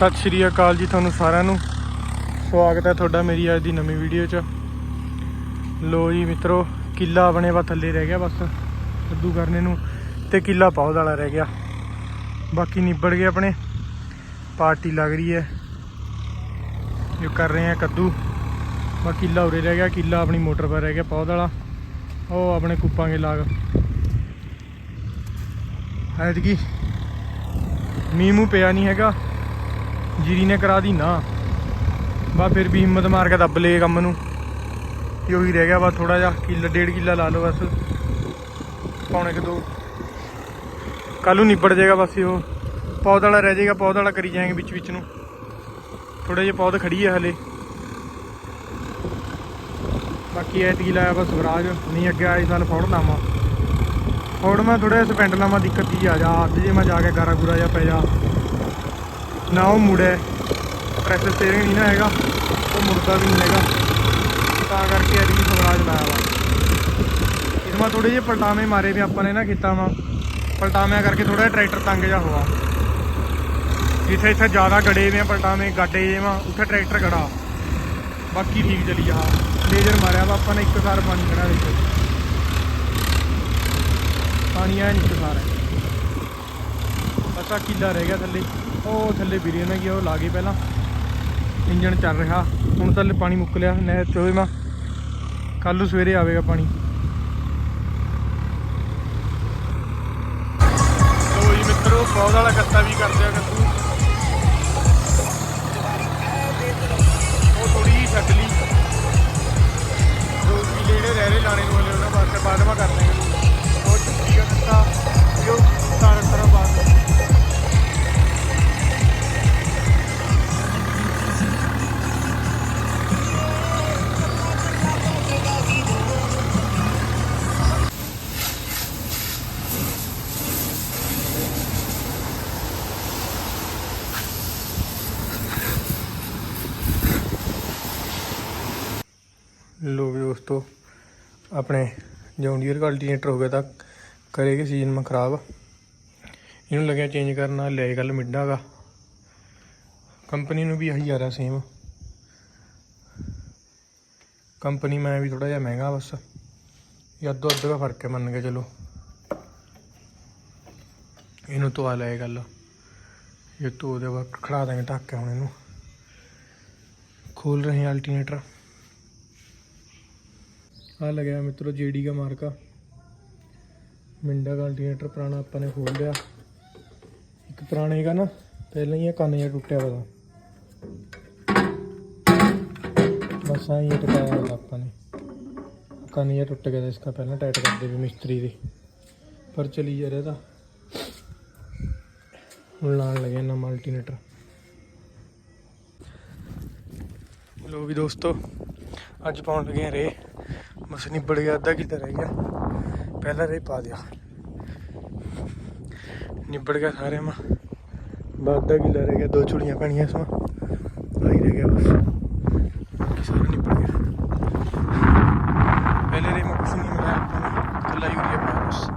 ਸਤਿ ਸ਼੍ਰੀ ਅਕਾਲ ਜੀ ਤੁਹਾਨੂੰ ਸਾਰਿਆਂ ਨੂੰ। ਸਵਾਗਤ ਹੈ ਤੁਹਾਡਾ ਮੇਰੀ ਅੱਜ ਦੀ ਨਵੀਂ ਵੀਡੀਓ 'ਚ। ਲੋ ਜੀ ਮਿੱਤਰੋ, ਕਿੱਲਾ ਆਪਣੇ ਵਾ ਥੱਲੇ ਰਹਿ ਗਿਆ ਬਸ ਕੱਦੂ ਕਰਨੇ ਨੂੰ ਤੇ ਕਿੱਲਾ ਪੌਦ ਵਾਲਾ ਰਹਿ ਗਿਆ। ਬਾਕੀ ਨਿਬੜ ਗਏ ਆਪਣੇ। ਪਾਰਟੀ ਲੱਗ ਰਹੀ ਹੈ। ਜੋ ਕਰ ਰਹੇ ਆ ਕੱਦੂ। ਬਾਕੀ ਕਿੱਲਾ ਉਰੇ ਰਹਿ ਗਿਆ, ਕਿੱਲਾ ਆਪਣੀ ਮੋਟਰ ਪਰ ਰਹਿ ਗਿਆ ਪੌਦ ਵਾਲਾ। ਉਹ ਆਪਣੇ ਕੁੱਪਾਂਗੇ ਲਾਗ। ਐਤਕੀ ਮੀਂਹ ਮੂੰਹ ਪਿਆ ਨਹੀਂ ਹੈਗਾ। ਜੀਰੀ ਨੇ ਕਰਾ ਦੀ ਨਾ। ਬਾ ਫਿਰ ਵੀ ਹਿੰਮਤ ਮਾਰ ਕੇ ਦੱਬ ਲਏ ਕੰਮ ਨੂੰ। ਕਿ ਉਹੀ ਰਹਿ ਗਿਆ ਬਸ ਥੋੜਾ ਜਿਹਾ, ਕਿੱਲਾ, ਡੇਢ ਕਿੱਲਾ ਲਾ ਲਓ ਬਸ। ਪੌਣੇ ਕਿ ਦੋ। ਕੱਲ ਨੂੰ ਨਿਬੜ ਜਾਏਗਾ ਬਸ ਇਹ। ਉਹ ਪੌਦ ਵਾਲਾ ਰਹਿ ਜਾਏਗਾ ਪੌਦ ਵਾਲਾ ਕਰੀ ਜਾਏਗੇ ਵਿੱਚ ਵਿੱਚ ਨੂੰ। ਥੋੜੇ ਜਿਹਾ ਪੌਦ ਖੜੀ ਹੈ ਹਲੇ। ਬਾਕੀ ਐਤਕੀ ਲਾਇਆ ਬਸ ਸਵਰਾਜ ਨਹੀਂ ਅੱਗੇ ਆਈ ਸਾਲ ਫੋੜ ਲਾਵਾਂ ਫੋੜ ਮੈਂ ਥੋੜਾ ਜਿਹਾ ਸਪੈਂਡ ਲਾਵਾਂ ਦਿੱਕਤ ਹੀ ਆ ਜਾ। ਅੱਜ ਜੇ ਮੈਂ ਜਾ ਕੇ ਗਾਰਾ ਗੁਰਾ ਜਾ ਪੈ ਜਾ। ਨਾ ਉਹ ਮੁੜਿਆ ਪ੍ਰੈਸ਼ਰ ਸਟੀਅਰਿੰਗ ਨਹੀਂ ਨਾ ਹੈਗਾ, ਉਹ ਮੁੜਦਾ ਵੀ ਨਹੀਂ ਹੈਗਾ। ਤਾਂ ਕਰਕੇ ਐਤਕੀ ਸਵਰਾਜ ਲਾਇਆ ਵਾ। ਇਸ ਮਾ ਥੋੜੇ ਜਿਹੇ ਪਲਟਾਵੇਂ ਮਾਰੇ ਵੀ ਆਪਾਂ ਨੇ ਨਾ ਕੀਤਾ ਵਾ ਪਲਟਾਵਿਆਂ ਕਰਕੇ ਥੋੜਾ ਜਿਹਾ ਟਰੈਕਟਰ ਤੰਗ ਜਾ ਹੋਆ। ਜਿੱਥੇ ਇੱਥੇ ਜ਼ਿਆਦਾ ਗੜੇ ਵੇ ਆ, ਪਲਟਾਵੇਂ ਗਾਡੇ ਜੇ ਵਾ, ਉੱਥੇ ਟਰੈਕਟਰ ਗੜਾ ਬਾਕੀ ਠੀਕ ਚਲੀ ਜਾ ਲੇਜ਼ਰ ਮਾਰਿਆ ਵਾ ਆਪਾਂ ਨੇ, ਇੱਕ ਸਾਰ ਪਾਣੀ ਖੜਾ ਵਿੱਚ। ਪਾਣੀ ਆਇਆ ਨਹੀਂ ਇੱਕ ਸਾਰ। ਅਸਾ ਆਹ ਕਿੱਲਾ ਰਹਿ ਗਿਆ ਥੱਲੇ। ਉਹ ਥੱਲੇ ਵੀਰੇ ਨਾ ਗਿਆ, ਉਹ ਲਾ ਗਏ ਪਹਿਲਾਂ। ਇੰਜਣ ਚੱਲ ਰਿਹਾ। ਹੁਣ ਤਾਂ ਪਾਣੀ ਮੁੱਕ ਲਿਆ, ਨਹਿਰ ਚੋਏ ਮਾ। ਕੱਲ ਨੂੰ ਸਵੇਰੇ ਆਵੇਗਾ ਪਾਣੀ। ਲੋ ਜੀ ਮਿੱਤਰੋ ਪੌਦ ਵਾਲਾ ਕੱਤਾ ਵੀ ਕਰਦੇ ਆ ਕੱਦੂ ਲੋ ਵੀ ਦੋਸਤੋ, ਆਪਣੇ ਜੌਂਡੀਅਰ ਕਲਟੀਨੇਟਰ ਹੋ ਗਿਆ ਤਾਂ ਕਰੇਗੇ ਸੀਜ਼ਨ ਮ ਖਰਾਬ। ਇਹਨੂੰ ਲੱਗਿਆ ਚੇਂਜ ਕਰਨਾ ਲੈ ਗੱਲ ਮਿੱਡਾਗਾ ਕੰਪਨੀ ਨੂੰ ਵੀ ਇਹੀ ਆ ਰਿਹਾ ਸੇਮ ਕੰਪਨੀ ਮੈਂ ਵੀ ਥੋੜਾ ਜਿਹਾ ਮਹਿੰਗਾ ਬਸ। ਇਹ ਅੱਧੋ ਅੱਧੇ ਦਾ ਫ਼ਰਕ ਹੈ ਮੰਨ ਕੇ ਚਲੋ। ਇਹਨੂੰ ਧਵਾ ਲੈ ਗੱਲ। ਇਹ ਤੋਂ ਉਹਦੇ ਬਾਅਦ ਖੜਾ ਦਾਂਗੇ ਢੱਕ ਕੇ ਹੁਣ ਇਹਨੂੰ। ਖੋਲ ਰਹੇ ਹਾਂ ਅਲਟਰਨੇਟਰ ਆ ਲਗਿਆ ਮਿੱਤਰੋ, ਜੀਡੀ ਦਾ ਮਾਰਕਾ। ਮਿੰਡਾ ਦਾ ਅਲਟਰਨੇਟਰ ਪੁਰਾਣਾ ਆਪਾਂ ਨੇ ਖੋਲ ਲਿਆ। ਇੱਕ ਪੁਰਾਣੇ ਦਾ ਨਾ, ਪਹਿਲਾਂ ਹੀ ਇਹ ਕੰਨ ਜਿਹਾ ਟੁੱਟਿਆ ਵਾ। ਬਸ ਆਈ ਟਕਾਇਆ ਹੋਇਆ ਆਪਾਂ ਨੇ। ਕੰਨ ਜਿਹਾ ਟੁੱਟ ਗਿਆ ਤਾਂ ਇਸਕਾ ਪਹਿਲਾਂ ਟਾਈਟ ਕਰਦੇ ਵੀ ਮਿਸਤਰੀ ਦੇ। ਪਰ ਚਲੀ ਜਾ ਰਿਹਾ ਤਾਂ। ਹੁਣ ਲਾਣ ਲੱਗਿਆ ਨਾ ਅਲਟਰਨੇਟਰ ਲੋ ਵੀ ਦੋਸਤੋ, ਅੱਜ ਪਾਉਣ ਲੱਗੇ ਰੇ ਬਸ ਨਿਬੜ ਗਿਆ, ਅੱਧਾ ਕਿੱਲਾ ਰਹਿ ਗਿਆ। ਪਹਿਲਾ ਰੇ ਪਾ ਦਿਆ। ਨਿਬੜ ਗਿਆ ਸਾਰੇ ਮਾ। ਬਸ ਅੱਧਾ ਕਿੱਲਾ ਰਹਿ ਗਿਆ, ਦੋ ਚੁੜੀਆਂ ਪੈਣੀਆਂ ਇਸ ਮਾ। ਆਹੀ ਰਹਿ ਗਿਆ ਬਸ। ਬਾਕੀ ਸਾਰਾ ਨਿਬੜ ਗਿਆ। ਪਹਿਲੇ ਰੇ ਮਾ ਕੁਛ ਨਹੀਂ ਮਿਲਿਆ ਕੱਲਾ ਯੂਰੀਆ ਪਾਇਆ ਬਸ।